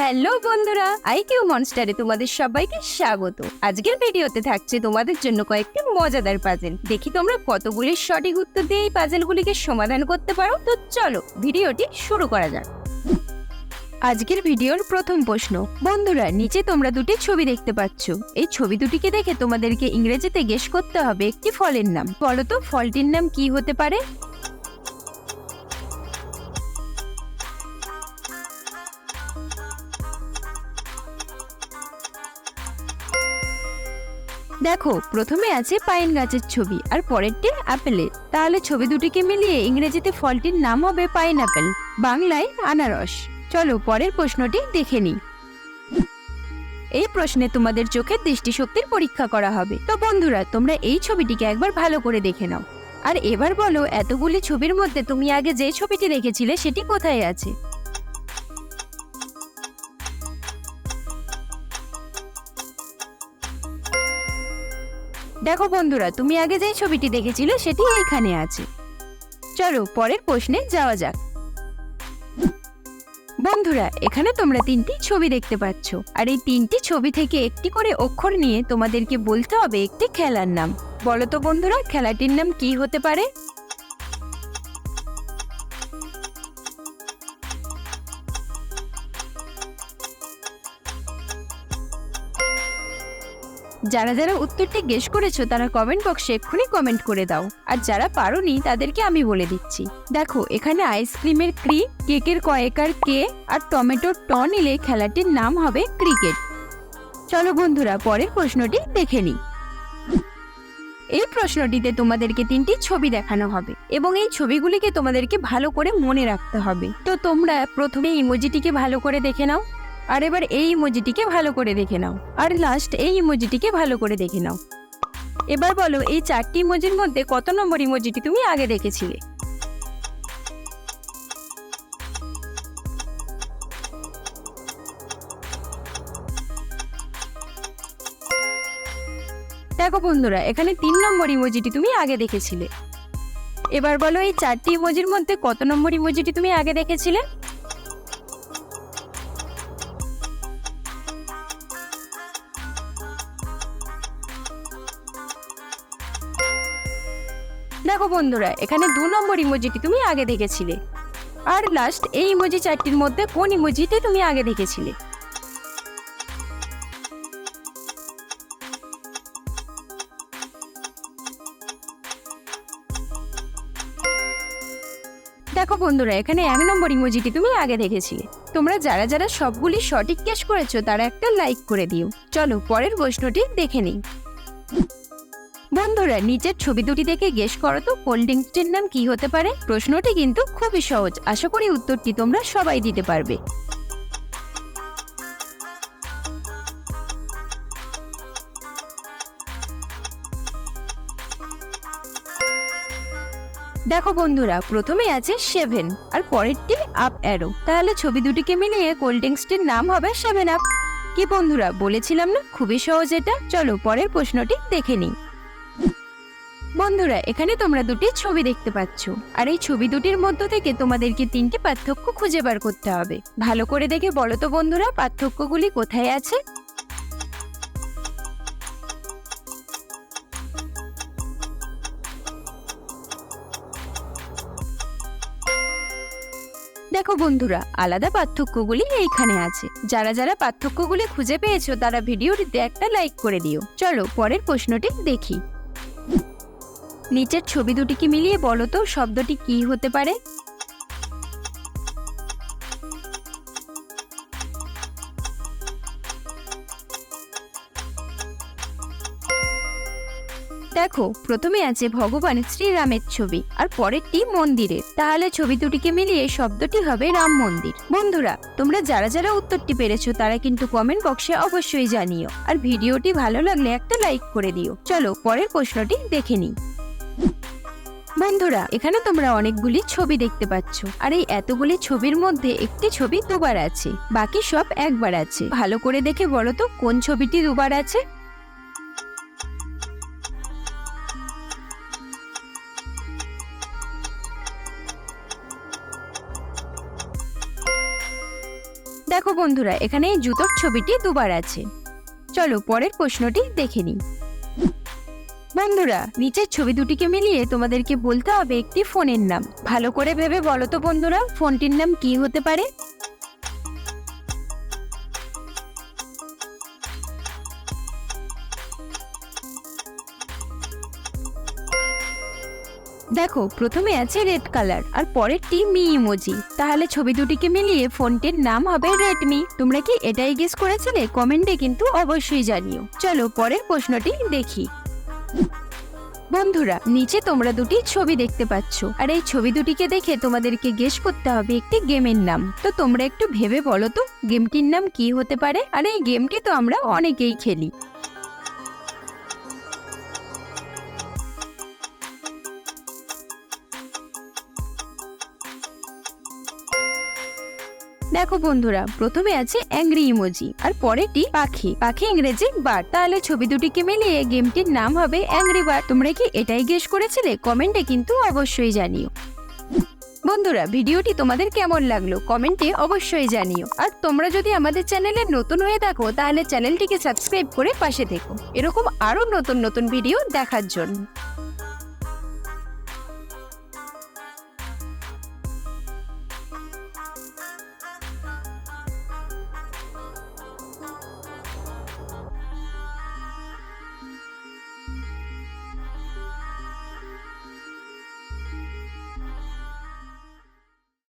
Hello বন্ধুরা IQ মনস্টারে তোমাদের সবাইকে স্বাগত। আজকের ভিডিওতে থাকছে তোমাদের জন্য কয়েকটি মজাদার পাজেল দেখি তোমরা কতগুলি সঠিক উত্তর দিয়ে এই পাজেলগুলিকে সমাধান করতে পারো? তো চলো, ভিডিওটি শুরু করা যাক। আজকের ভিডিওর প্রথম প্রশ্ন, বন্ধুরা, নিচে তোমরা দুটি ছবি দেখতে পাচ্ছ। এই ছবি দুটিকে দেখে তোমাদেরকে ইংরেজিতে গেস করতে হবে একটি ফলের নাম। বলো তো, ফলটির নাম কি হতে পারে? দেখো, প্রথমে আছে পাইন গাছের ছবি আর পরেরটি আপেলের তাহলে ছবি দুটিকে মিলিয়ে ইংরেজিতে ফলটির নাম হবে পাইন আপেল বাংলায় আনারস। চলো পরের প্রশ্নটি দেখে নিই। এই প্রশ্নে তোমাদের চোখের দৃষ্টিশক্তির পরীক্ষা করা হবে। তো বন্ধুরা, তোমরা এই ছবিটিকে একবার ভালো করে দেখে নাও। আর এবার বলো, এতগুলি ছবির মধ্যে তুমি আগে যে ছবিটি দেখেছিলে সেটি কোথায় আছে? দেখো বন্ধুরা, তুমি আগে যে ছবিটি দেখেছিলে সেটি এইখানে আছে। চলো পরের প্রশ্নে যাওয়া যাক। বন্ধুরা, এখানে তোমরা তিনটি ছবি দেখতে পাচ্ছ। আর এই তিনটি ছবি থেকে একটি করে অক্ষর নিয়ে তোমাদেরকে বলতে হবে একটি খেলার নাম। বলো তো বন্ধুরা, খেলাটির নাম কি হতে পারে? যারা যারা উত্তরটি গেস করেছ, তারা কমেন্ট বক্সে এক্ষুনি কমেন্ট করে দাও। আর যারা পারোনি, তাদেরকে আমি বলে দিচ্ছি। দেখো, এখানে আইসক্রিমের ক্রি কেকের কয়েকার কে আর টমেটোর ট নিলে খেলাটির নাম হবে ক্রিকেট চলো বন্ধুরা, পরের প্রশ্নটি দেখে নিই। এই প্রশ্নটিতে তোমাদেরকে তিনটি ছবি দেখানো হবে এবং এই ছবিগুলিকে তোমাদেরকে ভালো করে মনে রাখতে হবে। তো তোমরা প্রথমে ইমোজিটিকে ভালো করে দেখে নাও। আর এবার এই ইমোজিটিকে ভালো করে দেখে নাও। আর লাস্ট এই ইমোজিটিকে ভালো করে দেখে নাও। এবার বলো, এই চারটি ইমোজির মধ্যে কত নম্বর ইমোজিটি তুমি আগে দেখেছিলে? দেখো বন্ধুরা, এখানে তিন নম্বর ইমোজিটি তুমি আগে দেখেছিলে। এবার বলো, এই চারটি ইমোজির মধ্যে কত নম্বর ইমোজিটি তুমি আগে দেখেছিলে? দেখো বন্ধুরা, এখানে দু নম্বর ইমোজিটি তুমি আগে দেখেছিলে। আর লাস্ট এই ইমোজি চারটির মধ্যে কোন ইমোজিটি তুমি আগে দেখেছিলে? দেখো বন্ধুরা, এখানে এক নম্বর ইমোজিটি তুমি আগে দেখেছিলে। তোমরা যারা যারা সবগুলি সঠিক ক্যাশ করেছ, তারা একটা লাইক করে দিও। চলো পরের প্রশ্নটি দেখে নিই। বন্ধুরা, নিচের ছবি দুটি দেখে গেস করো তো কোল্ড ড্রিঙ্কসটির নাম কি হতে পারে? প্রশ্নটি কিন্তু খুবই সহজ। আশা করি উত্তরটি তোমরা সবাই দিতে পারবে। দেখো বন্ধুরা, প্রথমে আছে সেভেন আর পরেরটি আপ অ্যারো তাহলে ছবি দুটিকে মিলিয়ে কোল্ড ড্রিঙ্কসটির নাম হবে সেভেন আপ কি বন্ধুরা, বলেছিলাম না? খুবই সহজ এটা। চলো পরের প্রশ্নটি দেখে নিই। বন্ধুরা, এখানে তোমরা দুটি ছবি দেখতে পাচ্ছ। আর এই ছবি দুটির মধ্য থেকে তোমাদেরকে তিনটি পার্থক্য খুঁজে বার করতে হবে। ভালো করে দেখে বলো তো বন্ধুরা, পার্থক্যগুলি কোথায় আছে? দেখো বন্ধুরা, আলাদা পার্থক্যগুলি এইখানে আছে। যারা যারা পার্থক্যগুলি খুঁজে পেয়েছ, তারা ভিডিওটিতে একটা লাইক করে দিও। চলো, পরের প্রশ্নটি দেখি। নিচের ছবি দুটিকে মিলিয়ে বলো তো, শব্দটি কি হতে পারে? দেখো, প্রথমে আছে ভগবান শ্রীরামের ছবি আর পরেরটি মন্দিরের। তাহলে ছবি দুটিকে মিলিয়ে শব্দটি হবে রাম মন্দির। বন্ধুরা, তোমরা যারা যারা উত্তরটি পেরেছ, তারা কিন্তু কমেন্ট বক্সে অবশ্যই জানিও। আর ভিডিওটি ভালো লাগলে একটা লাইক করে দিও। চলো, পরের প্রশ্নটি দেখে নিই। বন্ধুরা, এখানে তোমরা অনেকগুলি ছবি দেখতে পাচ্ছ। আর এই এতগুলি ছবির মধ্যে একটি ছবি দুবার আছে, বাকি সব একবার আছে। ভালো করে দেখে বলো তো, কোন ছবিটি দুবার আছে? দেখো বন্ধুরা, এখানে এই জুতোর ছবিটি দুবার আছে। চলো, পরের প্রশ্নটি দেখে নিই। বন্ধুরা, নিচের ছবি দুটিকে মিলিয়ে তোমাদেরকে বলতে হবে একটি ফোনের নাম। ভালো করে ভেবে বলো তো বন্ধুরা, ফোনটির নাম কি হতে পারে? দেখো, প্রথমে আছে রেড কালার, আর পরেরটি মি ইমোজি। তাহলে ছবি দুটিকে মিলিয়ে ফোনটির নাম হবে রেডমি। তোমরা কি এটাই গেস করেছিলে? কমেন্টে কিন্তু অবশ্যই জানিও। চলো, পরের প্রশ্নটি দেখি। বন্ধুরা, নিচে তোমরা দুটি ছবি দেখতে পাচ্ছ। আর এই ছবি দুটিকে দেখে তোমাদেরকে গেস করতে হবে একটি গেমের নাম। তো তোমরা একটু ভেবে বলো তো, গেমটির নাম কি হতে পারে? আর এই গেমটি তো আমরা অনেকেই খেলি। দেখো বন্ধুরা, প্রথমে আছে অ্যাংরি ইমোজি আর পরেরটি পাখি। পাখি ইংরেজি বার। তাহলে ছবি দুটিকে মিলিয়ে গেমটির নাম হবে অ্যাংরি বার। তোমরা কি এটাই গেস করেছিলে? কমেন্টে কিন্তু অবশ্যই জানিও। বন্ধুরা, ভিডিওটি তোমাদের কেমন লাগল? কমেন্টে অবশ্যই জানিও। আর তোমরা যদি আমাদের চ্যানেলে নতুন হয়ে থাকো, তাহলে চ্যানেলটিকে সাবস্ক্রাইব করে পাশে থেকো। এরকম আরও নতুন নতুন ভিডিও দেখার জন্য।